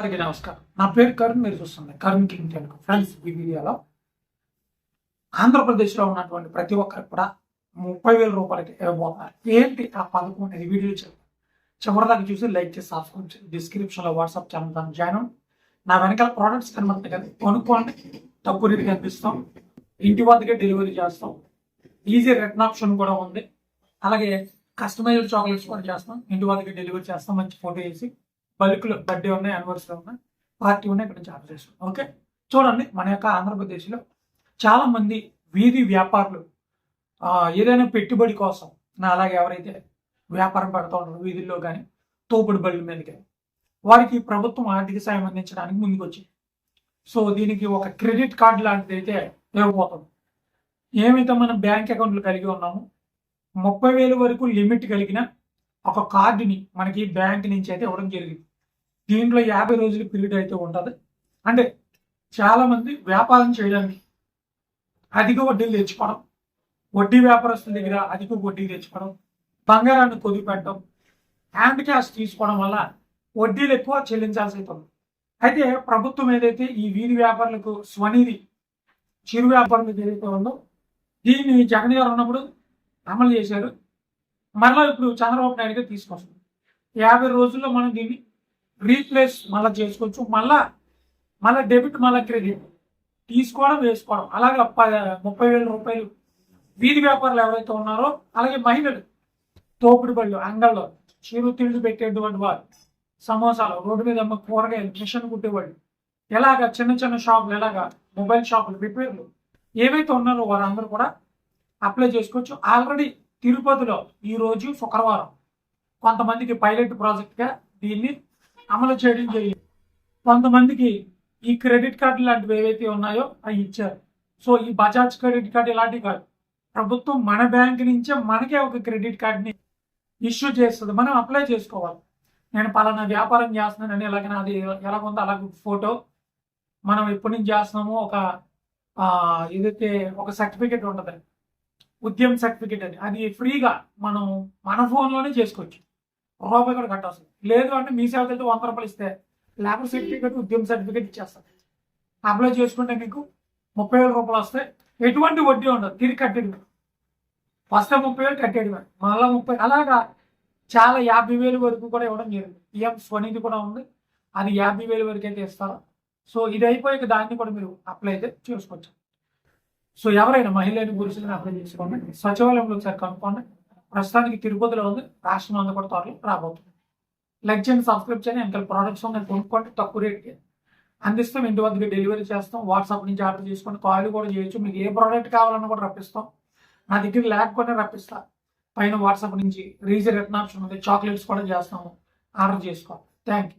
అందరికీ నమస్కారం. నా పేరు కరుణ్ మీరు చూస్తుంది కరుణ్ కింగ్ తెలుగు ఫ్రెండ్స్ ఈ వీడియోలో ఆంధ్రప్రదేశ్లో ఉన్నటువంటి ప్రతి ఒక్కరికి కూడా ముప్పై వేల రూపాయలకి ఇవ్వబోతున్నారు. ఏంటి ఆ పథకం అనేది? వీడియో చెప్తాను చివరిదాకా చూసి లైక్ చేసి సబ్స్క్రైబ్ చేసి డిస్క్రిప్షన్లో వాట్సాప్ ఛానల్ దాన్ని జాయిన్ నా వెనకాల ప్రోడక్ట్స్ కనబడతాయి కదా కొనుక్కోండి. తక్కువ రేటు కనిపిస్తాం. ఇంటి వద్దకే డెలివరీ చేస్తాం. ఈజీ రిటర్న్ ఆప్షన్ కూడా ఉంది. అలాగే కస్టమైజ్డ్ చాక్లెట్స్ కూడా చేస్తాం. ఇంటి వద్దకే డెలివరీ చేస్తాం. మంచి ఫోటో వేసి బల్క్లో బర్త్డే ఉన్నాయి యానివర్సరీ ఉన్నాయి పార్టీ ఉన్నాయి ఇక్కడ నుంచి ఆర్డర్ చేస్తాం. ఓకే చూడండి మన యొక్క ఆంధ్రప్రదేశ్లో చాలామంది వీధి వ్యాపారులు ఏదైనా పెట్టుబడి కోసం నా అలాగే ఎవరైతే వ్యాపారం పెడతా ఉన్నారో వీధుల్లో కానీ తోపుడు బళ్ళ మీద కానీ వారికి ప్రభుత్వం ఆర్థిక సాయం అందించడానికి ముందుకు వచ్చింది సో దీనికి ఒక క్రెడిట్ కార్డు లాంటిది అయితే ఇవ్వబోతుంది. ఏమైతే మనం బ్యాంక్ అకౌంట్లు కలిగి ఉన్నామో ముప్పై వేలు వరకు లిమిట్ కలిగిన ఒక కార్డుని మనకి బ్యాంక్ నుంచి అయితే ఇవ్వడం జరిగింది. దీంట్లో యాభై రోజుల పీరియడ్ అయితే ఉంటుంది. అంటే చాలామంది వ్యాపారం చేయడానికి అధిక వడ్డీలు తెచ్చుకోవడం వడ్డీ వ్యాపారస్తుల దగ్గర అధిక వడ్డీ తెచ్చుకోవడం బంగారాన్ని కొద్ది పెట్టడం హ్యాండ్ క్యాష్ తీసుకోవడం వల్ల వడ్డీలు ఎక్కువ చెల్లించాల్సి అవుతుంది. అయితే ప్రభుత్వం ఏదైతే ఈ వీధి వ్యాపారులకు స్వనిధి చిరు వ్యాపారం ఏదైతే ఉందో దీన్ని జగన్ గారు ఉన్నప్పుడు అమలు చేశారు. మరలా ఇప్పుడు చంద్రబాబు నాయుడు గారు తీసుకొస్తుంది యాభై రోజుల్లో మనం దీన్ని రీప్లేస్ మళ్ళీ చేసుకోవచ్చు. మళ్ళా మళ్ళీ డెబిట్ మళ్ళీ క్రెడిట్ తీసుకోవడం వేసుకోవడం. అలాగే ముప్పై వేల రూపాయలు వీధి వ్యాపారులు ఎవరైతే ఉన్నారో అలాగే మహిళలు తోపుడు బళ్ళు అంగళ్ళు చిరు తిండి పెట్టేటువంటి వారు సమోసాలు రోడ్డు మీద అమ్మ కూరగాయలు మిషన్ కుట్టేవాళ్ళు ఎలాగ చిన్న చిన్న షాపులు ఎలాగ మొబైల్ షాపులు రిపేర్లు ఏవైతే ఉన్నారో వారందరూ కూడా అప్లై చేసుకోవచ్చు. ఆల్రెడీ తిరుపతిలో ఈ రోజు శుక్రవారం కొంతమందికి పైలట్ ప్రాజెక్ట్గా దీన్ని అమలు చేయడం జరిగింది. కొంతమందికి ఈ క్రెడిట్ కార్డు లాంటివి ఏవైతే ఉన్నాయో అవి ఇచ్చారు. సో ఈ బజాజ్ క్రెడిట్ కార్డు ఇలాంటివి కాదు. ప్రభుత్వం మన బ్యాంక్ నుంచే మనకే ఒక క్రెడిట్ కార్డుని ఇష్యూ చేస్తుంది. మనం అప్లై చేసుకోవాలి. నేను పలానా వ్యాపారం చేస్తున్నానని ఎలాగైనా అది ఎలాగుందో అలాగ ఫోటో. మనం ఎప్పటి నుంచి చేస్తున్నామో ఒక ఏదైతే ఒక సర్టిఫికేట్ ఉంటుంది. ఉద్యమ సర్టిఫికేట్ అని. అది ఫ్రీగా మనం మన ఫోన్లోనే చేసుకోవచ్చు. రూపాయి కూడా కట్టాల్సి లేదు అంటే మీ సేవ వెళ్తే వంద రూపాయలు ఇస్తే. లేబర్ సర్టిఫికేట్ ఉద్యమ సర్టిఫికేట్ ఇచ్చేస్తారు అప్లై చేసుకుంటే మీకు ముప్పై వేల రూపాయలు వస్తాయి. ఎటువంటి వడ్డీ ఉండదు. తిరిగి కట్టేది ఫస్ట్ ముప్పై వేలు కట్టేది మళ్ళీ ముప్పై అలాగా చాలా యాభై వేలు వరకు కూడా ఇవ్వడం జరిగింది. పిఎం స్వనిధి కూడా ఉంది. అది యాభై వేలు వరకు అయితే ఇస్తారు? సో ఇది అయిపోయాక దాన్ని కూడా మీరు అప్లై అయితే చేసుకోవచ్చు. సో ఎవరైనా మహిళలు పురుషులను అప్లై చేసుకోండి. సచివాలయంలో ఒకసారి కనుక్కోండి. ప్రస్తుతానికి తిరుపతిలో ఉంది. రాష్ట్రం అంతా కూడా త్వరలో రాబోతుంది. లైక్ చేయండి సబ్స్క్రైబ్ చేయండి ఇంకా ప్రోడక్ట్స్ ఉన్నాయి. కొనుక్కోండి. తక్కువ రేట్కి. అందిస్తాం. ఇంటి వద్దకు డెలివరీ చేస్తాం. వాట్సాప్ నుంచి ఆర్డర్ చేసుకోండి కాల్ కూడా చేయొచ్చు. మీకు ఏ ప్రోడక్ట్ కావాలన్నా కూడా రప్పిస్తాం. నా దగ్గర లేకపోయినా రప్పిస్తా. పైన వాట్సాప్ నుంచి రీజర్ రిటర్న్ ఆప్షన్ ఉంది చాక్లెట్స్ కూడా చేస్తాము. ఆర్డర్ చేసుకోవాలి. Thank you